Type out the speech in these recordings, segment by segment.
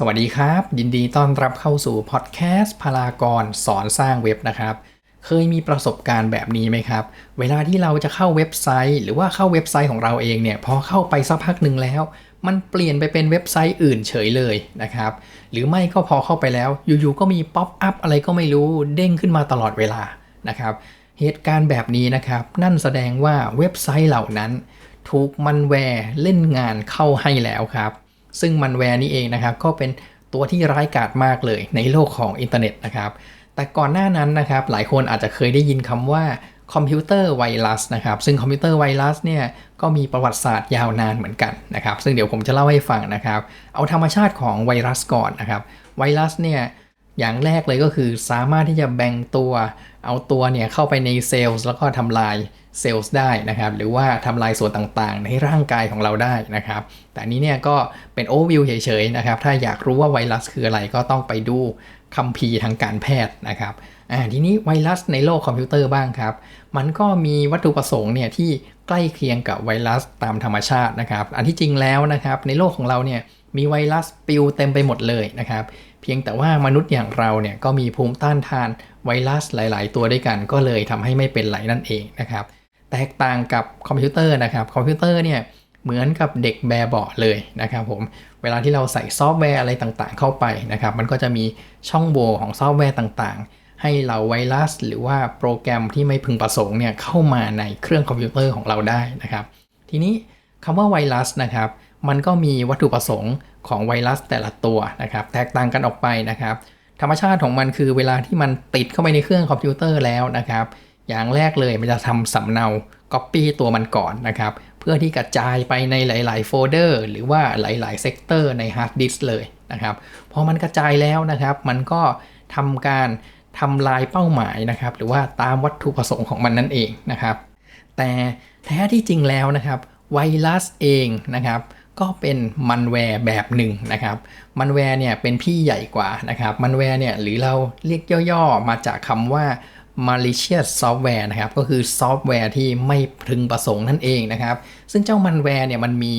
สวัสดีครับ ยินดีต้อนรับเข้าสู่พอดแคสต์พลากรสอนสร้างเว็บนะครับ เคยมีประสบการณ์แบบนี้ไหมครับ เวลาที่เราจะเข้าเว็บไซต์ หรือว่าเข้าเว็บไซต์ของเราเองเนี่ย พอเข้าไปสักพักหนึ่งแล้ว มันเปลี่ยนไปเป็นเว็บไซต์อื่นเฉยเลยนะครับ หรือไม่ก็พอเข้าไปแล้ว อยู่ๆก็มีป๊อปอัพอะไรก็ไม่รู้เด้งขึ้นมาตลอดเวลานะครับ เหตุการณ์แบบนี้นะครับ นั่นแสดงว่าเว็บไซต์เหล่านั้น ถูกมันแวร์เล่นงานเข้าให้แล้วครับ ซึ่งมันแวร์นี่เองนะครับ ก็เป็นตัวที่ร้ายกาจมากเลยในโลกของอินเทอร์เน็ตนะครับ แต่ก่อนหน้านั้นนะครับ หลายคนอาจจะเคยได้ยินคำว่าคอมพิวเตอร์ไวรัสนะครับ ซึ่งคอมพิวเตอร์ไวรัสเนี่ยก็มีประวัติศาสตร์ยาวนานเหมือนกันนะครับ ซึ่งเดี๋ยวผมจะเล่าให้ฟังนะครับ เอาธรรมชาติของไวรัสก่อนนะครับ ไวรัสเนี่ยอย่างแรกเลยก็คือสามารถที่จะแบ่งตัว เอาตัวเนี่ยเข้าไปในเซลล์แล้วก็ทำลาย เซลล์ได้นะครับ หรือว่าทำลายส่วนต่างๆ ในร่างกายของเราได้นะครับ แต่นี้เนี่ยก็เป็นโอเวอร์วิวเฉยๆนะครับ ถ้าอยากรู้ว่าไวรัสคืออะไรก็ต้องไปดูคัมภีร์ทางการแพทย์นะครับอ่าทีนี้ไวรัสในโลกคอมพิวเตอร์บ้างครับ มันก็มีวัตถุประสงค์เนี่ยที่ใกล้เคียงกับไวรัสตามธรรมชาตินะครับ อันที่จริงแล้วนะครับในโลกของเราเนี่ยมีไวรัสปิวเต็มไปหมดเลยนะครับ เพียงแต่ว่ามนุษย์อย่างเราเนี่ยก็มีภูมิต้านทานไวรัสหลาย ๆ ตัวด้วยกันก็เลยทำให้ไม่เป็นไรนั่นเองนะครับ แตกต่างกับคอมพิวเตอร์นะครับ คอมพิวเตอร์เนี่ยเหมือนกับเด็กแบเบาะเลยนะครับผม เวลาที่เราใส่ซอฟต์แวร์อะไรต่างๆ เข้าไปนะครับ มันก็จะมีช่องโหว่ของซอฟต์แวร์ต่างๆ ให้เราไวรัส หรือว่าโปรแกรมที่ไม่พึงประสงค์เนี่ยเข้ามาในเครื่องคอมพิวเตอร์ของเราได้นะครับ ทีนี้คำว่าไวรัสนะครับมันก็มีวัตถุประสงค์ของไวรัสแต่ละตัวนะครับ แตกต่างกันออกไปนะครับ ธรรมชาติของมันคือเวลาที่มันติดเข้าไปในเครื่องคอมพิวเตอร์แล้วนะครับ อย่างแรกเลยมันจะทำสำเนา Copy ตัวมันก่อนนะครับ เพื่อที่กระจายไปในหลาย ๆ โฟลเดอร์ หรือว่าหลาย ๆ เซกเตอร์ในฮาร์ดดิสเลยนะครับพอมันกระจายแล้วนะครับ มันก็ทำการทำลายเป้าหมายนะครับ หรือว่าตามวัตถุประสงค์ของมันนั่นเองนะครับ แต่แท้ที่จริงแล้วนะครับไวรัสเองนะครับก็เป็นมันแวร์แบบหนึ่งนะครับ มันแวร์เนี่ยเป็นพี่ใหญ่กว่านะครับ มันแวร์เนี่ยหรือเราเรียกย่อๆมาจากคำว่า malicious software นะครับ ก็คือซอฟต์แวร์ที่ไม่พึงประสงค์นั่นเองนะครับ ซึ่งเจ้ามันแวร์เนี่ยมันมี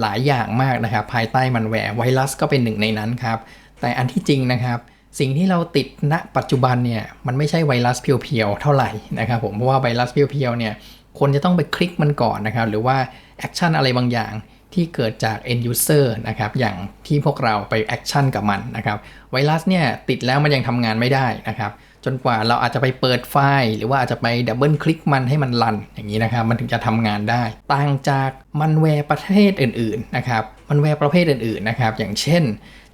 หลายอย่างมากนะครับ ภายใต้มันแวร์ไวรัสก็เป็นหนึ่งในนั้นครับ แต่อันที่จริงนะครับ สิ่งที่เราติดณปัจจุบันเนี่ย มันไม่ใช่ไวรัสเพียวๆ เท่าไหร่นะครับผม เพราะว่าไวรัสเพียวๆ เนี่ย คนจะต้องไปคลิกมันก่อนนะครับ หรือว่าแอคชั่นอะไรบางอย่างที่เกิดจาก end user นะครับ อย่างที่พวกเราไปแอคชั่นกับมันนะครับ ไวรัสเนี่ยติดแล้วมันยังทำงานไม่ได้นะครับ จนกว่าเราอาจจะไปเปิดไฟล์ หรือว่าอาจจะไปดับเบิลคลิกมันให้มันรันอย่างนี้นะครับ มันถึงจะทำงานได้ ต่างจากมันแวร์ประเภทอื่นๆนะครับมันแวร์ประเภทอื่นๆนะครับ อย่างเช่น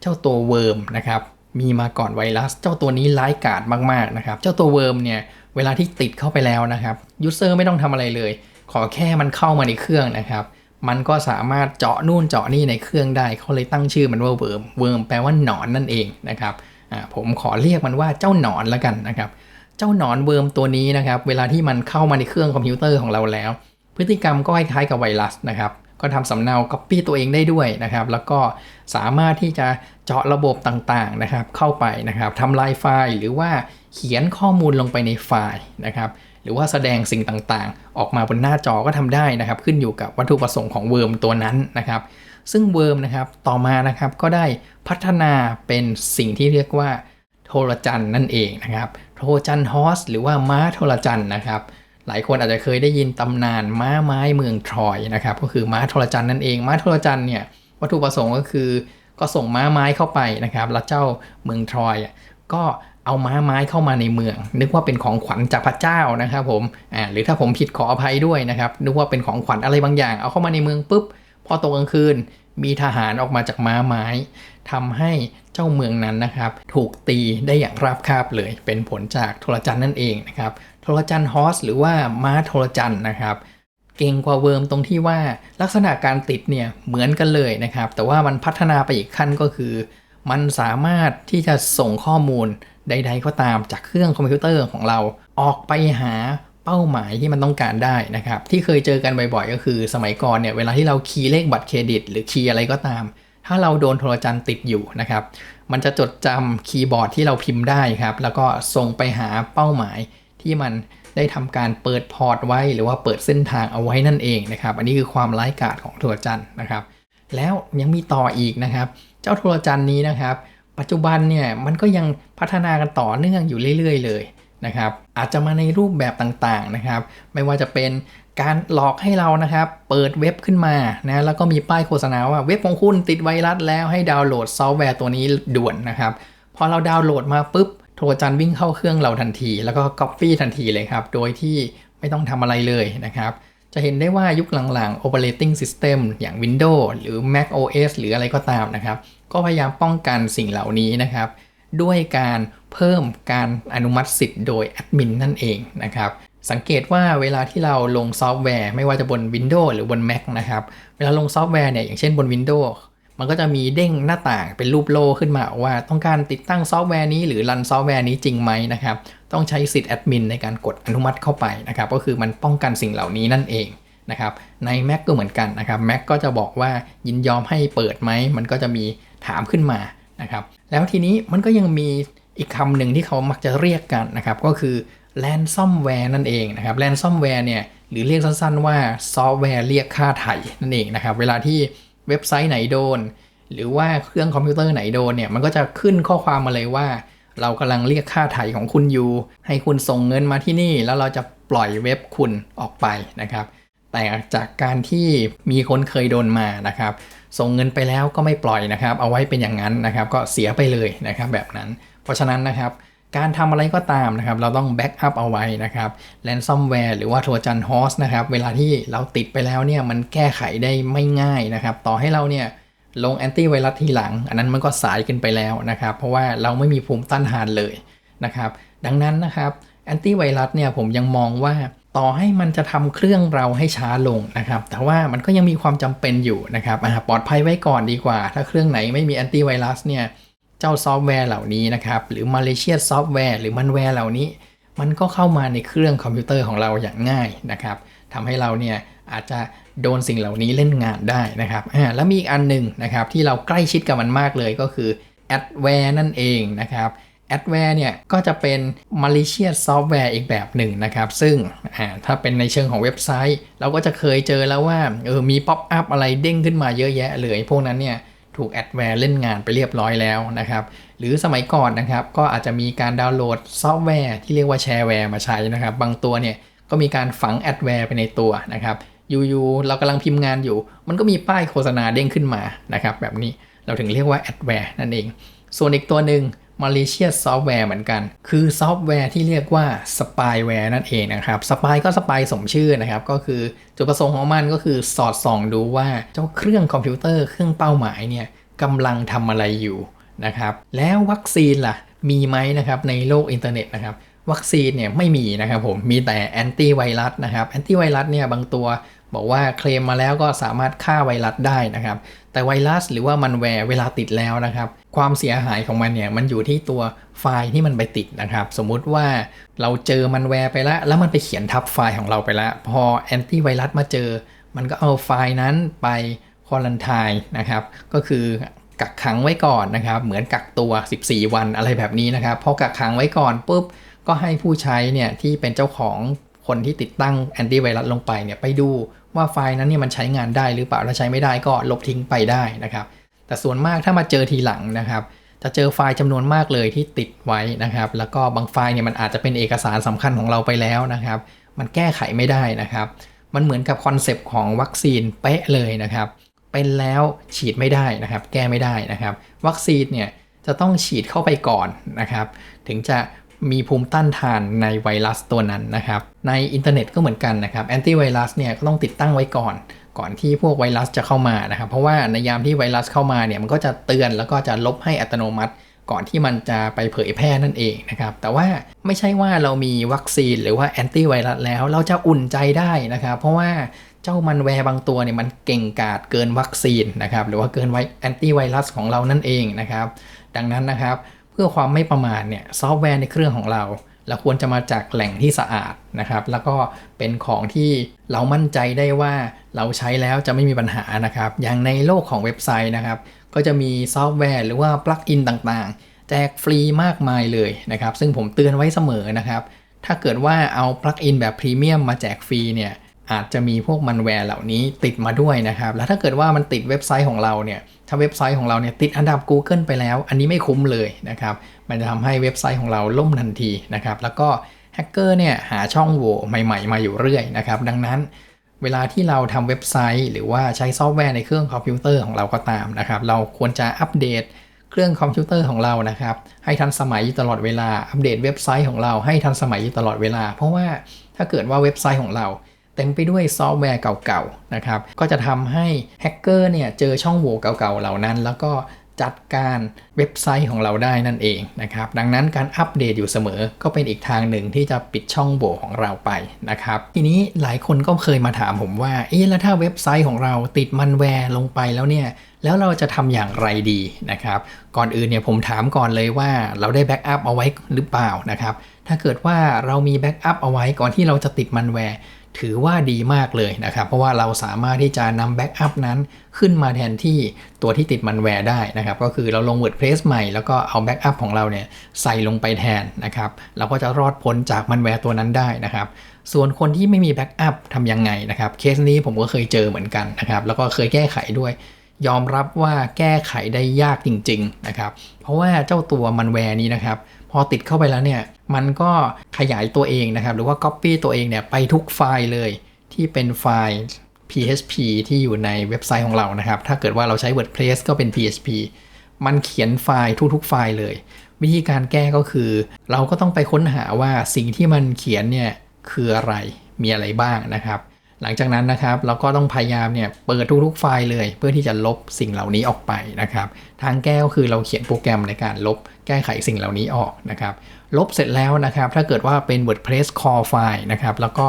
เจ้าตัวเวิร์มนะครับมีมาก่อนไวรัส เจ้าตัวนี้ร้ายกาจมากๆนะครับ เจ้าตัวเวิร์มเนี่ยเวลาที่ติดเข้าไปแล้วนะครับยูเซอร์ไม่ต้องทำอะไรเลย ขอแค่มันเข้ามาในเครื่องนะครับ มันก็สามารถเจาะนู่นเจาะนี่ในเครื่องได้เขาเลยตั้งชื่อมันว่าเวิร์มเวิร์มแปลว่าหนอนนั่นเองนะครับ ผมขอเรียกมันว่าเจ้าหนอนแล้วกันนะครับ เจ้าหนอนเวิร์มตัวนี้นะครับ เวลาที่มันเข้ามาในเครื่องคอมพิวเตอร์ของเราแล้ว พฤติกรรมก็คล้ายๆกับไวรัสนะครับ ก็ทำสำเนาก๊อปปี้ตัวเองได้ด้วยนะครับ แล้วก็สามารถที่จะเจาะระบบต่างๆนะครับ เข้าไปนะครับทำลายไฟล์หรือว่าเขียนข้อมูลลงไปในไฟล์นะครับ หรือว่าแสดงสิ่งต่างๆ ออกมาบนหน้าจอก็ทำได้นะครับ ขึ้นอยู่กับวัตถุประสงค์ของเวิร์มตัวนั้นนะครับ ซึ่งเวิร์มนะครับต่อมานะครับก็ได้พัฒนาเป็นสิ่งที่เรียกว่าโทรจันนั่นเองนะครับโทรจันฮอสหรือว่าม้าโทรจันนะครับหลายคนอาจจะเคยได้ยินตำนานม้าไม้เมืองทรอยนะครับก็คือม้าโทรจันนั่นเอง ม้าโทรจันเนี่ยวัตถุประสงค์ก็คือ ก็ส่งม้าไม้เข้าไปนะครับแล้วเจ้าเมืองทรอยก็ เอาม้าไม้เข้ามาในเมือง นึกว่าเป็นของขวัญจากพระเจ้านะครับผมอ่าหรือถ้าผมผิดขออภัยด้วยนะครับนึกว่าเป็นของขวัญอะไรบางอย่าง เอาเข้ามาในเมืองปุ๊บพอตกกลางคืน มีทหารออกมาจากม้าไม้ทำให้เจ้าเมืองนั้นนะครับ ถูกตีได้อย่างราบคาบเลย เป็นผลจากโทรจันนั่นเองนะครับโทรจันฮอสหรือว่าม้าโทรจันนะครับเก่งกว่าเวิร์มตรงที่ว่าลักษณะการติดเนี่ยเหมือนกันเลยนะครับ แต่ว่ามันพัฒนาไปอีกขั้นก็คือ มันสามารถที่จะส่งข้อมูล ใด ๆ ก็ตามจากเครื่องคอมพิวเตอร์ของเราออกไปหาเป้าหมายที่มันต้องการได้นะครับ ที่เคยเจอกันบ่อยๆ ก็คือสมัยก่อนเนี่ยเวลาที่เราคีย์เลขบัตรเครดิต หรือคีย์อะไรก็ตาม ถ้าเราโดนโทรจันทร์ติดอยู่นะครับ มันจะจดจำคีย์บอร์ดที่เราพิมพ์ได้ครับ แล้วก็ส่งไปหาเป้าหมายที่มันได้ทำการเปิดพอร์ตไว้ หรือว่าเปิดเส้นทางเอาไว้นั่นเองนะครับ อันนี้คือความร้ายกาจของโทรจันทร์นะครับ แล้วยังมีต่ออีกนะครับ เจ้าโทรจันทร์นี้นะครับ ปัจจุบันเนี่ยมันก็ยังพัฒนากันต่อเนื่องอยู่เรื่อยๆ เลยนะครับ อาจจะมาในรูปแบบต่างๆนะครับ ไม่ว่าจะเป็นการหลอกให้เรานะครับ เปิดเว็บขึ้นมานะแล้วก็มีป้ายโฆษณาว่าเว็บของคุณติดไวรัสแล้วให้ดาวน์โหลดซอฟต์แวร์ตัวนี้ด่วนนะครับพอเราดาวน์โหลดมาปุ๊บโทรจันวิ่งเข้าเครื่องเราทันที แล้วก็ Copy ทันทีเลยครับ โดยที่ไม่ต้องทำอะไรเลยนะครับ จะเห็นได้ว่ายุคหลังๆ Operating System อย่าง Windows หรือ Mac OS หรืออะไรก็ตามนะครับ ก็พยายามป้องกันสิ่งเหล่านี้นะครับ ด้วยการเพิ่มการอนุมัติสิทธิ์โดยแอดมินนั่นเองนะครับ สังเกตว่าเวลาที่เราลงซอฟต์แวร์ไม่ว่าจะบน Windows หรือบน Mac นะครับ เวลาลงซอฟต์แวร์เนี่ยอย่างเช่นบน Windows มันก็จะมีเด้งหน้าต่างเป็นรูปโล่ขึ้นมาว่าต้องการติดตั้งซอฟต์แวร์นี้หรือรันซอฟต์แวร์นี้จริงไหมนะครับ ต้องใช้สิทธิ์แอดมินในการกดอนุมัติเข้าไปนะครับก็คือมันป้องกันสิ่งเหล่านี้นั่นเองนะครับใน Mac ก็เหมือนกันนะครับ Mac ก็จะบอกว่ายินยอมให้เปิดไหม มันก็จะมีถามขึ้นมานะครับแล้วทีนี้มันก็ยังมีอีกคำหนึ่งที่เขามักจะเรียกกันนะครับก็คือ ransomware นั่นเองนะครับ ransomware เนี่ยหรือเรียกสั้นๆว่าซอฟต์แวร์เรียกค่าไถ่นั่นเองนะครับเวลาที่เว็บไซต์ไหนโดน หรือว่าเครื่องคอมพิวเตอร์ไหนโดนเนี่ยมันก็จะขึ้นข้อความมาเลยว่า เรากำลังเรียกค่าไถ่ของคุณอยู่ ให้คุณส่งเงินมาที่นี่ แล้วเราจะปล่อยเว็บคุณออกไปนะครับ แต่จากการที่มีคนเคยโดนมานะครับ ส่งเงินไปแล้วก็ไม่ปล่อยนะครับ เอาไว้เป็นอย่างนั้นนะครับ ก็เสียไปเลยนะครับแบบนั้น เพราะฉะนั้นนะครับการทำอะไรก็ตามนะครับ เราต้องแบ็กอัพเอาไว้นะครับแ a นซอมแวร์หรือว่าโทรจันฮอสนะครับ เวลาที่เราติดไปแล้วเนี่ย มันแก้ไขได้ไม่ง่ายนะครับ ต่อให้เราเนี่ย ลงแอนตี้ไวรัสทีหลัง อันนั้นมันก็สายกินไปแล้วนะครับ เพราะว่าเราไม่มีภูมิต้านทานเลยนะครับ ดังนั้นนะครับแอนตี้ไวรัสเนี่ยผมยังมองว่าต่อให้มันจะทำเครื่องเราให้ช้าลงนะครับ แต่ว่ามันก็ยังมีความจำเป็นอยู่นะครับปลอดภัยไว้ก่อนดีกว่า ถ้าเครื่องไหนไม่มีแอนตี้ไวรัสเนี่ย เจ้าซอฟต์แวร์เหล่านี้นะครับ หรือ malicious ซอฟต์แวร์หรือมันแวร์เหล่านี้ มันก็เข้ามาในเครื่องคอมพิวเตอร์ของเราอย่างง่ายนะครับทำให้เราเนี่ยอาจจะ โดนสิ่งเหล่านี้เล่นงานได้นะครับอ่าแล้วมีอีกอันหนึ่งนะครับที่เราใกล้ชิดกับมันมากเลยก็คือ adware นั่นเองนะครับ adware เนี่ยก็จะเป็น malicious software อีกแบบหนึ่งนะครับ ซึ่งถ้าเป็นในเชิงของเว็บไซต์ เราก็จะเคยเจอแล้วว่าเออมี pop up อะไรเด้งขึ้นมาเยอะแยะเลย พวกนั้นเนี่ยถูกแอดแวร์เล่นงานไปเรียบร้อยแล้วนะครับ หรือสมัยก่อนนะครับ ก็อาจจะมีการดาวน์โหลดซอฟต์แวร์ที่เรียกว่าแชร์แวร์มาใช้นะครับ บางตัวเนี่ยก็มีการฝังแอดแวร์ไปในตัวนะครับ อยู่ๆเรากำลังพิมพ์งานอยู่ มันก็มีป้ายโฆษณาเด้งขึ้นมานะครับแบบนี้เราถึงเรียกว่าแอดแวร์นั่นเอง ส่วนอีกตัวหนึ่ง malicious software เหมือนกัน คือซอฟต์แวร์ที่เรียกว่า spyware นั่นเองนะครับ spy ก็ spy สมชื่อนะครับ ก็คือจุดประสงค์ของมันก็คือสอดส่องดูว่าเจ้าเครื่องคอมพิวเตอร์เครื่องเป้าหมายเนี่ยกำลังทำอะไรอยู่นะครับ แล้ววัคซีนล่ะ มีไหมนะครับในโลกอินเทอร์เน็ตนะครับ วัคซีนเนี่ยไม่มีนะครับผม มีแต่แอนตี้ไวรัสนะครับ แอนตี้ไวรัสเนี่ยบางตัว บอกว่าเคลมมาแล้วก็สามารถฆ่าไวรัสได้นะครับ แต่ไวรัสหรือว่ามันแวร์เวลาติดแล้วนะครับ ความเสียหายของมันเนี่ยมันอยู่ที่ตัวไฟล์ที่มันไปติดนะครับ สมมุติว่าเราเจอมันแวร์ไปแล้วแล้วมันไปเขียนทับไฟล์ของเราไปแล้ว พอแอนตี้ไวรัสมาเจอ มันก็เอาไฟล์นั้นไปควอลันไทนะครับ ก็คือกักขังไว้ก่อนนะครับ เหมือนกักตัว 14 วันอะไรแบบนี้นะครับพอกักขังไว้ก่อนปุ๊บก็ให้ผู้ใช้เนี่ยที่เป็นเจ้าของคนที่ติดตั้งแอนตี้ไวรัสลงไปเนี่ยไปดู ว่าไฟล์นั้นเนี่ยมันใช้งานได้หรือเปล่าถ้าใช้ไม่ได้ก็ลบทิ้งไปได้นะครับ แต่ส่วนมากถ้ามาเจอทีหลังนะครับ จะเจอไฟล์จำนวนมากเลยที่ติดไว้นะครับ แล้วก็บางไฟล์เนี่ยมันอาจจะเป็นเอกสารสำคัญของเราไปแล้วนะครับ มันแก้ไขไม่ได้นะครับ มันเหมือนกับคอนเซปต์ของวัคซีนเป๊ะเลยนะครับ เป็นแล้วฉีดไม่ได้นะครับ แก้ไม่ได้นะครับ วัคซีนเนี่ยจะต้องฉีดเข้าไปก่อนนะครับ ถึงจะ มีภูมิต้านทานในไวรัสตัวนั้นนะครับ ในอินเทอร์เน็ตก็เหมือนกันนะครับแอนตี้ไวรัสเนี่ยก็ต้องติดตั้งไว้ก่อน ก่อนที่พวกไวรัสจะเข้ามานะครับ เพราะว่าในยามที่ไวรัสเข้ามาเนี่ยมันก็จะเตือนแล้วก็จะลบให้อัตโนมัติ ก่อนที่มันจะไปเผยแพร่นั่นเองนะครับ แต่ว่าไม่ใช่ว่าเรามีวัคซีนหรือว่าแอนตี้ไวรัสแล้วเราจะอุ่นใจได้นะครับ เพราะว่าเจ้ามันแวร์บางตัวเนี่ยมันเก่งกาจเกินวัคซีนนะครับหรือว่าเกินไวแอนตี้ไวรัสของเรานั่นเองนะครับ ดังนั้นนะครับ พื่อความไม่ประมาทเนี่ยซอฟต์แวร์ในเครื่องของเราเราควรจะมาจากแหล่งที่สะอาดนะครับ แล้วก็เป็นของที่เรามั่นใจได้ว่าเราใช้แล้วจะไม่มีปัญหานะครับ อย่างในโลกของเว็บไซต์นะครับ ก็จะมีซอฟต์แวร์หรือว่าปลั๊กอินต่างๆ แจกฟรีมากมายเลยนะครับ ซึ่งผมเตือนไว้เสมอนะครับ ถ้าเกิดว่าเอาปลั๊กอินแบบพรีเมียมมาแจกฟรีเนี่ยอาจจะมีพวกมันแวร์เหล่านี้ติดมาด้วยนะครับ แล้วถ้าเกิดว่ามันติดเว็บไซต์ของเราเนี่ย ถ้าเว็บไซต์ของเราเนี่ยติดอันดับ Google ไปแล้ว อันนี้ไม่คุ้มเลยนะครับ มันจะทำให้เว็บไซต์ของเราล่มทันทีนะครับ แล้วก็แฮกเกอร์เนี่ยหาช่องโหว่ใหม่ๆ มาอยู่เรื่อยนะครับ ดังนั้นเวลาที่เราทำเว็บไซต์ หรือว่าใช้ซอฟต์แวร์ในเครื่องคอมพิวเตอร์ของเราก็ตามนะครับ เราควรจะอัปเดตเครื่องคอมพิวเตอร์ของเรานะครับ ให้ทันสมัยอยู่ตลอดเวลา อัปเดตเว็บไซต์ของเราให้ทันสมัยอยู่ตลอดเวลา เพราะว่าถ้าเกิดว่าเว็บไซต์ของเรา เต็มไปด้วยซอฟต์แวร์เก่าๆนะครับก็จะทำให้แฮกเกอร์เนี่ยเจอช่องโหว่เก่าๆเหล่านั้น แล้วก็จัดการเว็บไซต์ของเราได้นั่นเองนะครับ ดังนั้นการอัปเดตอยู่เสมอก็เป็นอีกทางหนึ่งที่จะปิดช่องโหว่ของเราไปนะครับ ทีนี้หลายคนก็เคยมาถามผมว่า เอ๊ะแล้วถ้าเว็บไซต์ของเราติดมันแวร์ลงไปแล้วเนี่ย แล้วเราจะทำอย่างไรดีนะครับ ก่อนอื่นเนี่ยผมถามก่อนเลยว่าเราได้แบ็กอัพเอาไว้หรือเปล่านะครับ ถ้าเกิดว่าเรามีแบ็กอัพเอาไว้ก่อนที่เราจะติดมันแวร์ ถือว่าดีมากเลยนะครับ เพราะว่าเราสามารถที่จะนำแบ็กอัพนั้นขึ้นมาแทนที่ตัวที่ติดมันแวร์ได้นะครับ ก็คือเราลง WordPress ใหม่แล้วก็เอาแบ็กอัพของเราเนี่ยใส่ลงไปแทนนะครับ เราก็จะรอดพ้นจากมันแวร์ตัวนั้นได้นะครับส่วนคนที่ไม่มีแบ็กอัพทำยังไงนะครับ เคสนี้ผมก็เคยเจอเหมือนกันนะครับ แล้วก็เคยแก้ไขด้วย ยอมรับว่าแก้ไขได้ยากจริง ๆ นะครับ เพราะว่าเจ้าตัวมันแวร์นี้นะครับ พอติดเข้าไปแล้วเนี่ย มันก็ขยายตัวเองนะครับ หรือว่า Copy ตัวเองเนี่ยไปทุกไฟล์เลยที่เป็นไฟล์ PHP ที่อยู่ในเว็บไซต์ของเรานะครับ ถ้าเกิดว่าเราใช้ WordPress ก็เป็น PHP มันเขียนไฟล์ทุกๆไฟล์เลย วิธีการแก้ก็คือ เราก็ต้องไปค้นหาว่าสิ่งที่มันเขียนเนี่ยคืออะไรมีอะไรบ้างนะครับ หลังจากนั้นนะครับเราก็ต้องพยายามเนี่ยเปิดทุกๆไฟล์เลย เพื่อที่จะลบสิ่งเหล่านี้ออกไปนะครับทางแก้ก็คือเราเขียนโปรแกรมในการลบแก้ไขสิ่งเหล่านี้ออกนะครับลบเสร็จแล้วนะครับถ้าเกิดว่าเป็น WordPress core ไฟล์นะครับแล้วก็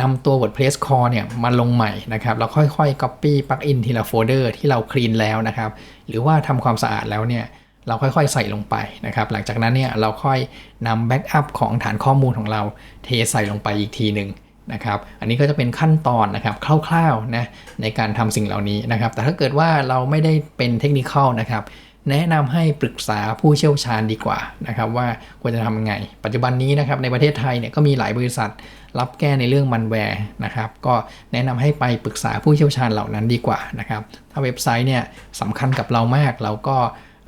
นำตัว WordPress core เนี่ยมาลงใหม่นะครับแล้วค่อยๆ copy plugin ทีละโฟลเดอร์ที่เราคลีนแล้วนะครับหรือว่าทำความสะอาดแล้วเนี่ยเราค่อยๆ ใส่ลงไปนะครับหลังจากนั้นเนี่ยเราค่อยนำแบ็กอัพของฐานข้อมูลของเราเทใส่ลงไปอีกทีหนึ่ง นะครับอันนี้ก็จะเป็นขั้นตอนนะครับคร่าวๆนะในการทำสิ่งเหล่านี้นะครับ แต่ถ้าเกิดว่าเราไม่ได้เป็นเทคนิคนะครับแนะนำให้ปรึกษาผู้เชี่ยวชาญดีกว่านะครับว่าควรจะทำยังไง ปัจจุบันนี้นะครับในประเทศไทยเนี่ยก็มีหลายบริษัทรับแก้ในเรื่องมันแวร์นะครับก็แนะนำให้ไปปรึกษาผู้เชี่ยวชาญเหล่านั้นดีกว่านะครับถ้าเว็บไซต์เนี่ยสำคัญกับเรามากเราก็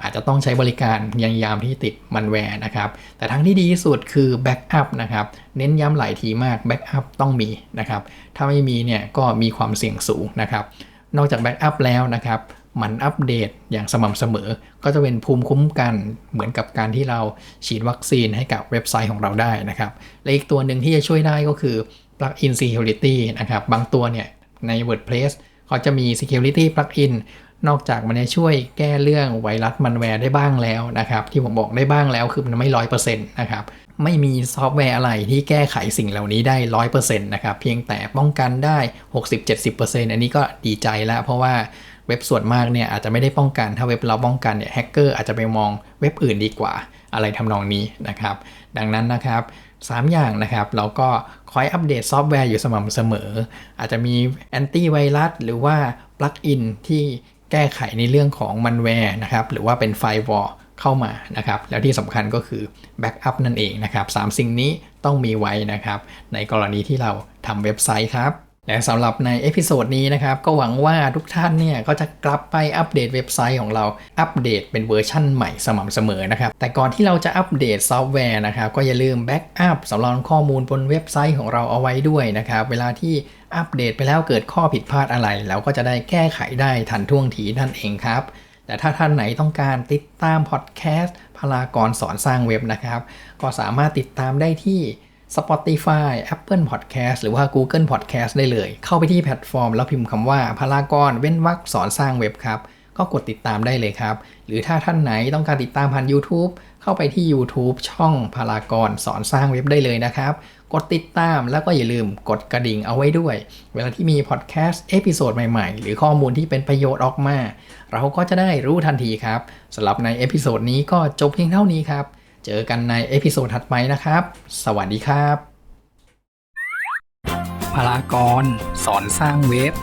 อาจจะต้องใช้บริการยังยามที่ติดมันแวร์นะครับ แต่ทางที่ดีที่สุดคือแบ็กอัพนะครับ เน้นย้ำหลายทีมากแบ็กอัพต้องมีนะครับ ถ้าไม่มีเนี่ยก็มีความเสี่ยงสูงนะครับ นอกจากแบ็กอัพแล้วนะครับหมันอัปเดตอย่างสม่ำเสมอ ก็จะเป็นภูมิคุ้มกันเหมือนกับการที่เราฉีดวัคซีนให้กับเว็บไซต์ของเราได้นะครับ และอีกตัวหนึ่งที่จะช่วยได้ก็คือ plugin security นะครับ บางตัวเนี่ยใน WordPress เขาจะมี security plugin นอกจากมันจะช่วยแก้เรื่องไวรัสมันแวร์ได้บ้างแล้วนะครับ ที่ผมบอกได้บ้างแล้วคือมันไม่ร้อยเปอร์เซ็นต์นะครับไม่มีซอฟต์แวร์อะไรที่แก้ไขสิ่งเหล่านี้ได้ร้อยเปอร์เซ็นต์นะครับเพียงแต่ป้องกันได้60-70%อันนี้ก็ดีใจแล้วเพราะว่าเว็บส่วนมากเนี่ยอาจจะไม่ได้ป้องกัน ถ้าเว็บเราป้องกันเนี่ยแฮกเกอร์อาจจะไปมองเว็บอื่นดีกว่าอะไรทำนองนี้นะครับ ดังนั้นนะครับ 3 อย่างนะครับ เราก็คอยอัปเดตซอฟต์แวร์อยู่สม่ำเสมอ อาจจะมีแอนตี้ไวรัสหรือว่าปลั๊กอินที่ แก้ไขในเรื่องของมันแวร์นะครับหรือว่าเป็นไฟวอลเข้ามานะครับแล้วที่สำคัญก็คือแบ็กอัพนั่นเองนะครับสามสิ่งนี้ต้องมีไว้นะครับในกรณีที่เราทำเว็บไซต์ครับ และสำหรับในเอพิโซดนี้นะครับ ก็หวังว่าทุกท่านเนี่ย ก็จะกลับไปอัปเดตเว็บไซต์ของเราอัปเดตเป็นเวอร์ชั่นใหม่สม่ำเสมอนะครับ แต่ก่อนที่เราจะอัปเดตซอฟต์แวร์นะครับ ก็อย่าลืมแบ็กอัพสำรองข้อมูลบนเว็บไซต์ของเราเอาไว้ด้วยนะครับ เวลาที่อัปเดตไปแล้วเกิดข้อผิดพลาดอะไรเราก็จะได้แก้ไขได้ทันท่วงทีนั่นเองครับแต่ถ้าท่านไหนต้องการติดตามพอดแคสต์พลากรสอนสร้างเว็บนะครับ ก็สามารถติดตามได้ที่ Spotify Apple Podcast หรือว่า Google Podcast ได้เลย เข้าไปที่แพลตฟอร์ม แล้วพิมพ์คำว่าพลากรเว้นวรรคสอนสร้างเว็บครับ ก็กดติดตามได้เลยครับ หรือถ้าท่านไหนต้องการติดตามผ่าน YouTube เข้าไปที่ YouTube ช่องพลากรสอนสร้างเว็บได้เลยนะครับ กดติดตามแล้วก็อย่าลืมกดกระดิ่งเอาไว้ด้วย เวลาที่มีพอดแคสต์เอพิโซดใหม่ๆ หรือข้อมูลที่เป็นประโยชน์ออกมา เราก็จะได้รู้ทันทีครับสำหรับในเอพิโซดนี้ก็จบเพียงเท่านี้ครับ เจอกันในเอพิโซดถัดไปนะครับ สวัสดีครับ พลากร สอนสร้างเว็บ